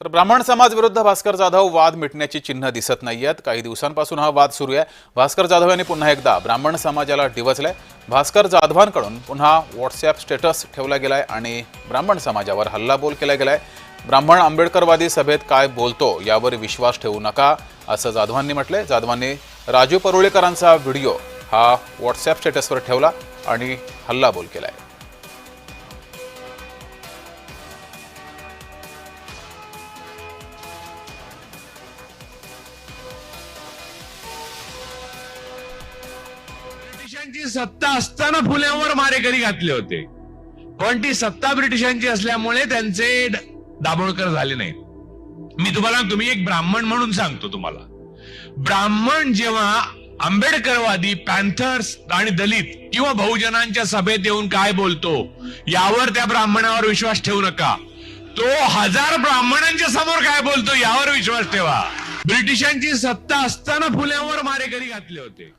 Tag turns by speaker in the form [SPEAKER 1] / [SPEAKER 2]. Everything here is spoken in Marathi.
[SPEAKER 1] तर ब्राह्मण समाज विरुद्ध भास्कर जाधव वाद मिटण्याची चिन्ह दिसत नाही आहेत काही दिवसांपासून हा वाद सुरू आहे. भास्कर जाधव यांनी पुन्हा एकदा ब्राह्मण समाजाला डिवचलंय. भास्कर जाधवांकडून पुन्हा व्हॉट्सॲप स्टेटस ठेवला गेलाय आणि ब्राह्मण समाजावर हल्लाबोल केला गेलाय. ब्राह्मण आंबेडकरवादी सभेत काय बोलतो यावर विश्वास ठेवू नका असं जाधवांनी म्हटलंय. जाधवांनी राजू परुळेकरांचा व्हिडिओ हा व्हॉट्सॲप स्टेटसवर ठेवला आणि हल्लाबोल केलाय.
[SPEAKER 2] ब्रिटिशांची सत्ता असताना फुल्यांवर मारेकरी घातले होते. पण ती सत्ता ब्रिटिशांची असल्यामुळे त्यांचे दाभोळकर झाले नाही मी तुम्हाला तुम्ही एक ब्राह्मण म्हणून सांगतो तुम्हाला. ब्राह्मण जेव्हा आंबेडकरवादी पॅन्थर्स आणि दलित किंवा बहुजनांच्या सभेत येऊन काय बोलतो यावर त्या ब्राह्मणावर विश्वास ठेवू नका. तो हजार ब्राह्मणांच्या समोर काय बोलतो यावर विश्वास ठेवा. ब्रिटिशांची सत्ता असताना फुल्यावर मारेकरी घातले होते.